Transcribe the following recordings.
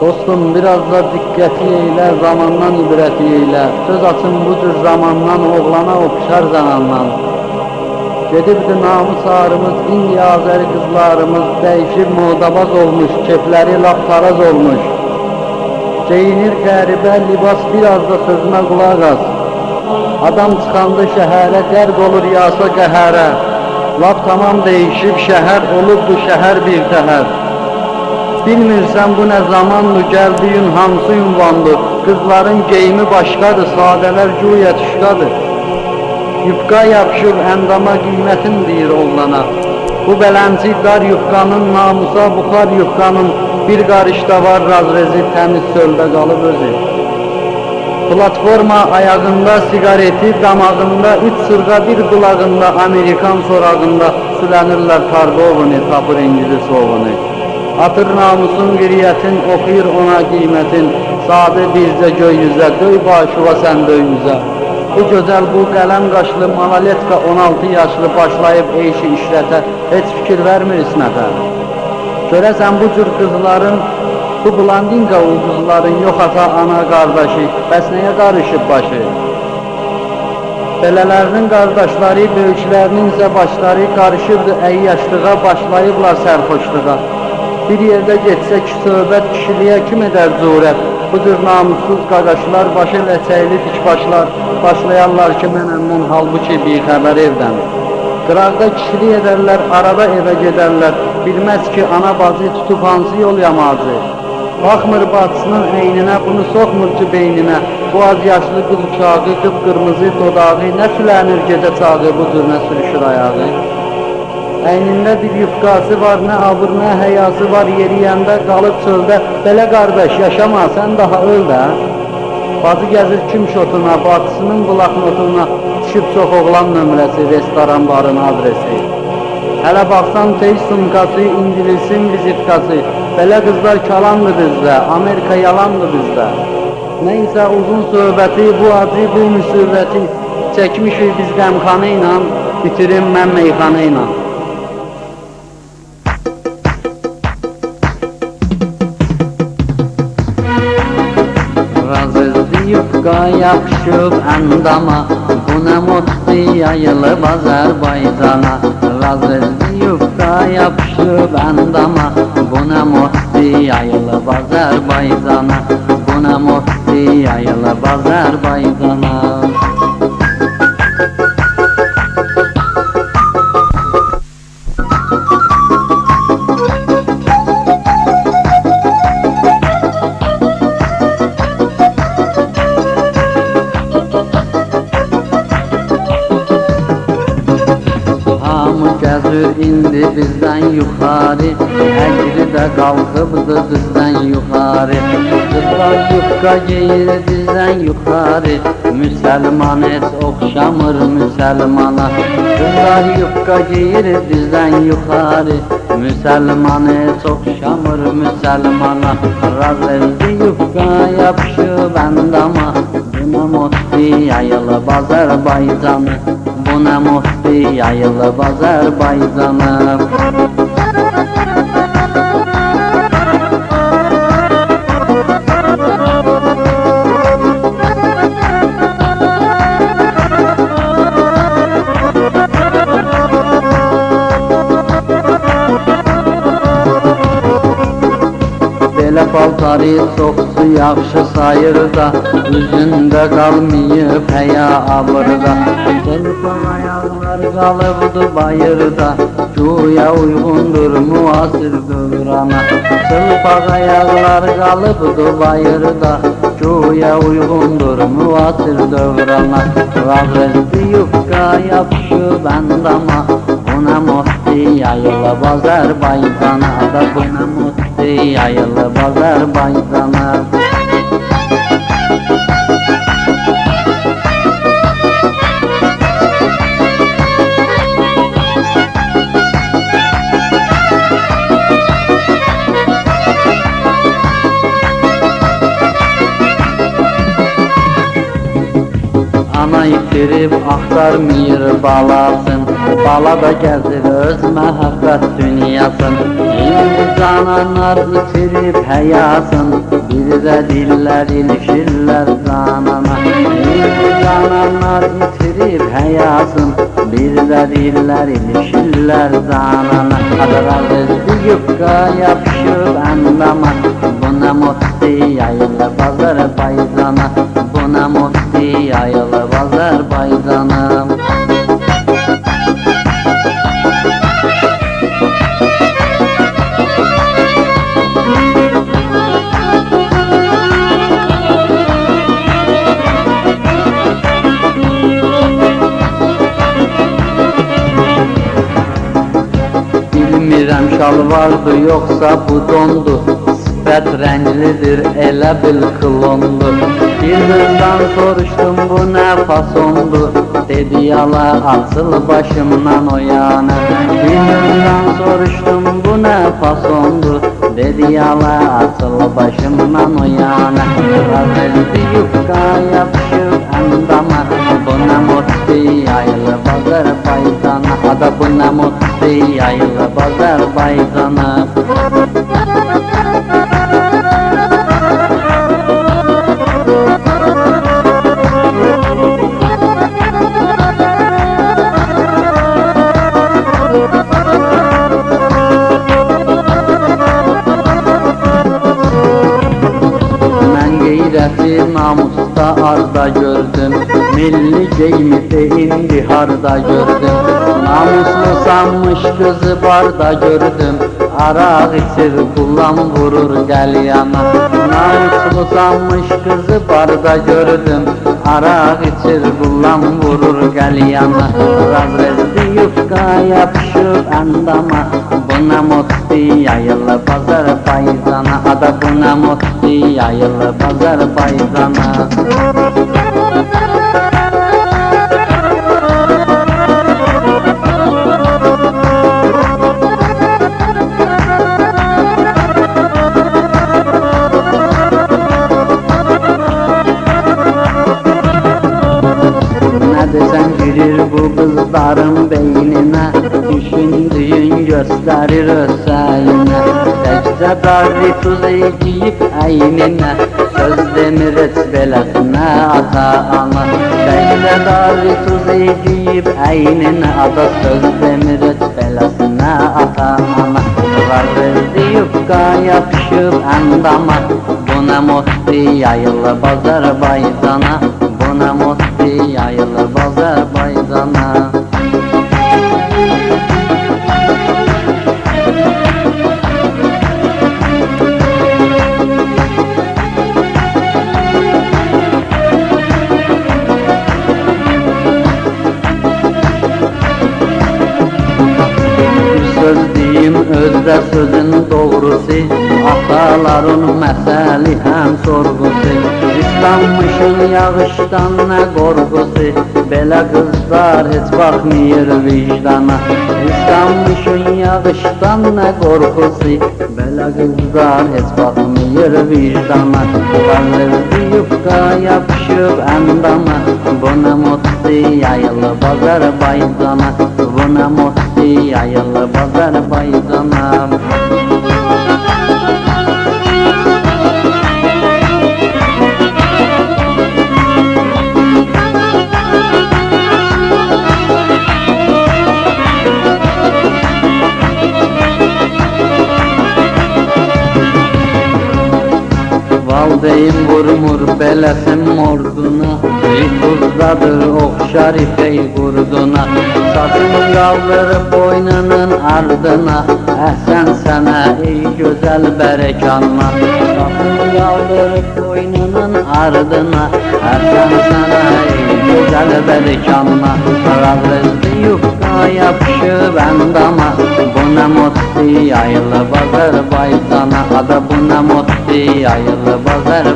Dostum biraz da dikkəti eylə, zamandan ibrəti eylə. Söz açın bu cür zamandan, oğlana oxşar zanandan. Gedibdi namus ağrımız, indi Azəri qızlarımız dəyişib modabaz olmuş, kefləri lap taraz olmuş. Geyinir qəribə libas, biraz da sözümə qulaq as. Adam çıxanda şəhərə, qərq olur yasa qəhərə. Lap tamam dəyişib şəhər, olubdu şəhər bir təhər. Bilmirsən bu nə zamandır, gəldiyin hansı ünvandır. Qızların geyimi başqadır, sadələr güya tüşqadır. Yufqa yapışıb əndama qiymətin deyir oğlana. Bu bələnci dar yufqanın namusa buxar yufqanın bir qarışda var razrezi təmiz çöldə qalıb özü. Platforma ayağında sigareti, damağında üç sırğa bir qulağında Amerikan sorağında sülənirlər Targovini, tapır İngiliz ovunu. Atır namusun qiriyyətin, oxuyur ona qiymətin, sadə bircə göy yüzə, döy başıva sən döymüzə. Bu gözəl, bu qələm qaşlı malaletka 16 yaşlı başlayıb eyşi işrətə, heç fikir vermir İsmətə. Görəsən bu cür qızların, bu blandinka ulduzların yox ata ana qardaşı, bəs nəyə qarışıb başı? Belələrinin qardaşları, böyüklərinin isə başları qarışıbdı əyyaşlığa, başlayıblar sərxoşluğa. Bir yerdə getsə ki, söhbət kişiliyə kim edər cürət? Bu cür namussuz qaqaşlar, başı ləçəkli dikbaşlar, başlayarlar ki, mənəmdən halbuki bir xəbər evdən. Qıraqda kişilik edərlər, arada evə gedərlər, bilməz ki, ana bacı tutub hansı yol yamacı. Baxmır bacısının əyninə, bunu soxmur ki beyninə, bu az yaşlı qız uşağı, qıpqırmızı dodağı, nə sülənir gecə çağı, bu cür nə sürüşür ayağı. Əynində bir yufqası var, nə abır, nə həyası var, yeriyəndə qalıb çöldə. Belə qardaş, yaşama, sən daha öl də. Bacı gəzir kim şotuna, bacısının bloknotuna, düşüb çox oğlan nömrəsi, restoran barın adresi. Hələ baxsan tey sumkası, ingilisin vizitkası. Belə qızlar kalandı bizdə, Amerika yalandı bizdə. Nəysə uzun söhbəti, bu acı, bu müsibəti çəkmişik biz qəmxanı ilə, bitirim mən meyxanı ilə. Razızdı yufqa yapışıb əndama Bu nə motdi yayılıb Azərbaycana Razızdı yufqa yapışıb əndama Bu nə motdi yayılıb Azərbaycana Bu bizdən yuxarı Əcri də qalxıbdı bizdən yuxarı Qızlar yufqa geyir bizdən yuxarı Müsəlman heç oxşamır müsəlmana Qızlar yufqa geyir bizdən yuxarı Müsəlman heç oxşamır müsəlmana Raz eldi yufqa yapışıb əndama Buna motdi yayılıb Azərbaycanı Bu nə muhti yayılıb paltarı çoxsu yaxşı sayır da Üzündə qalmayıb həya abırda Çırpıq ayaqlar qalıbdı bayırda Güya uyğundur müasir dövrana Çırpaq ayaqlar qalıbdı bayırda Güya uyğundur müasir dövrana Razrezdi yufqa yapışıb əndama Buna muhti yayılıb Azərbaycana da. Buna muhti yayılıb Azərbaycana Ana itirib axtarmır balasın Bala da gəzir öz məhəbbət dünyasın. Cananlar itirib həyasın Bir də dillər ilişirlər canana Cananlar itirib həyasın Bir də dillər ilişirlər canana Adalar özü yufka yapışıb əndama Buna mutti yayılı bazar bayzana Şalvardı yoxsa bu dondu. Sifət rənglidir elə bil klondu. Bir qızdan soruşdum bu nə fasondu? Dedi yala açıl başımdan o yana. Bir qızdan soruşdum bu nə fasondu? Dedi yala açıl başımdan o yana. Razıldı yufka yapışıb əndama Buna mutlu arda gördüm. Milli geyimi indi harda gördüm. Namuslu sanmış qızı barda gördüm. Araq içir kullan vurur gəl yana. Namuslu sanmış qızı barda gördüm. Araq içir kullan vurur gəl yana. Razrezdi yufka yapışıb əndama Buna mutlu yayılı bazar bayzana Ada buna mutlu yayılı bazar bayzana beynine Düşündüğün gösterir öseyine Tecde darri tuzu giyip eynine Söz demir et belesine ata ana Tecde darri tuzu giyip eynine Ada söz demir et belesine ata ana Razı yufka yapışıp endama. Buna mutlu yayılı bazar bayzana Buna mutlu yayılı bazar bayzana özdə sözün doğrusu Ataların məsəli həm sorğusu İslanmışın yağışdan nə qorxusu Belə qızlar heç baxmıyır vicdana. İslanmışın yağışdan nə qorxusu Belə qızlar heç baxmıyır vicdana. Qalırdı yufka yapışıb əndama Buna mutlu yayılı bazar bayzana Buna mutlu yayılı bazar Valdeyim vurmur belesim orduna. Rifuzdadır okşar ipey qurduna Saçını qaldırıb boynunun ardına. Əhsən sənə ey gözəl bərəkanla Saçını qaldırıb boynunun ardına. Əhsən sənə ey gözəl bərəkanla Razrezdi yufka yapışıb əndama Buna mutlu yayılı bazar bayzana Ada buna mutlu yayılı bazar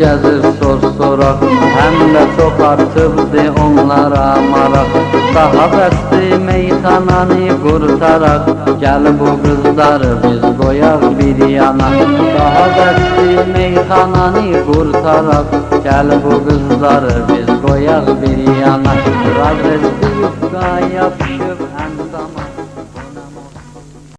gəzir sor soraq Həm də çox artıbdı onlara maraq Daha bəsdi meyxananı qurtaraq Gəl bu qızları biz qoyaq bir yana. Daha bəsdi meyxananı qurtaraq Gəl bu qızları biz qoyaq bir yana. Yufqa yapışır